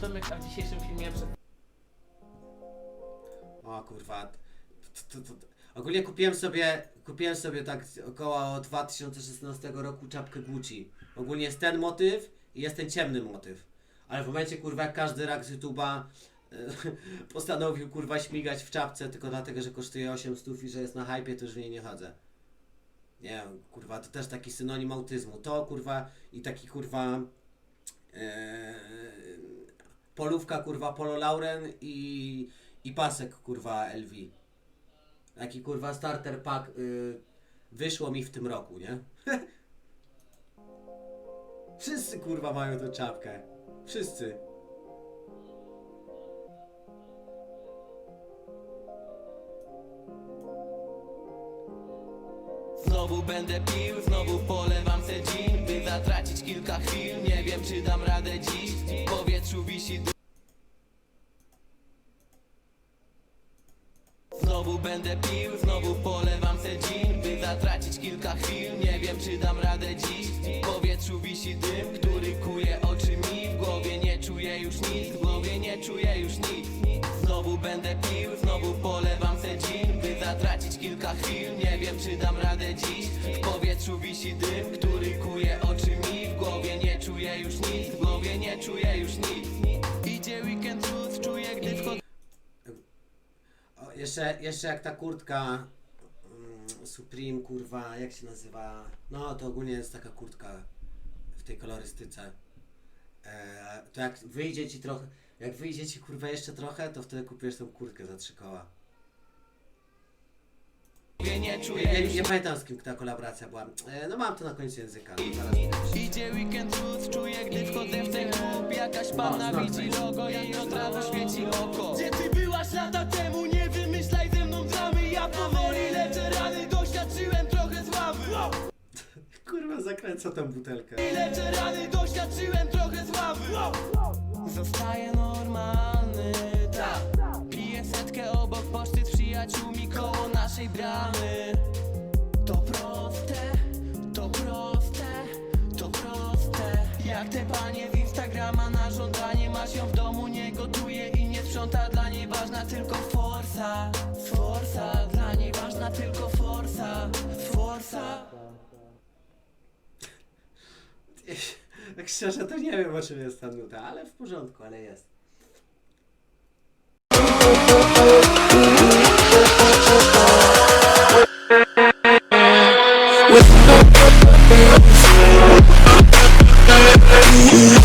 Tomek, a w dzisiejszym filmie przed... O kurwa. To, to, to, to. Ogólnie kupiłem sobie, kupiłem sobie tak około 2016 roku czapkę Gucci. Ogólnie jest ten motyw i jest ten ciemny motyw. Ale w momencie kurwa jak każdy rak z YouTube'a e, postanowił kurwa śmigać w czapce tylko dlatego, że kosztuje 8 stów i że jest na hypie, to już w niej nie chodzę. Nie kurwa, to też taki synonim autyzmu. To kurwa i taki kurwa e, polówka kurwa Polo Lauren i, i pasek kurwa LV. Taki kurwa starter pack y, wyszło mi w tym roku, nie? Wszyscy kurwa mają tę czapkę. Wszyscy. Znowu będę pił, znowu polewam Znowu będę pił, znowu polewam se gin By zatracić kilka chwil, nie wiem czy dam radę dziś. W powietrzu wisi dym, który kuje oczy mi. W głowie nie czuję już nic, w głowie nie czuję już nic. Znowu będę pił, znowu polewam se gin By zatracić kilka chwil, nie wiem czy dam radę dziś. W powietrzu wisi dym, który kuje oczy mi. W głowie nie czuję już nic, w głowie nie czuję już nic jeszcze, jeszcze jak ta kurtka mm, Supreme kurwa, jak się nazywa? No to ogólnie jest taka kurtka w tej kolorystyce. E, to jak wyjdzie ci trochę, jak wyjdzie ci kurwa jeszcze trochę, to wtedy kupisz tą kurtkę za trzy koła. nie Nie, czuję nie, nie pamiętam z kim ta kolaboracja była. E, no mam to na końcu języka. Zaraz Idzie weekend luz, czuję gdy wchodzę w ten klub Jakaś panna No, widzi znam logo i od razu świeci oko Gdzie ty byłaś lata temu? Zakręca tą butelkę. I leczę rany, doświadczyłem trochę sławy Zostaję normalny, tak. Piję setkę obok poczty przyjaciółmi koło naszej bramy. To proste, to proste, to proste. Jak te panie z Instagrama na żądanie Masz ją w domu, nie gotuje i nie sprząta. Dla niej ważna tylko forsa Tak szczerze to nie wiem o czym jest ta nuta, ale w porządku, ale jest. With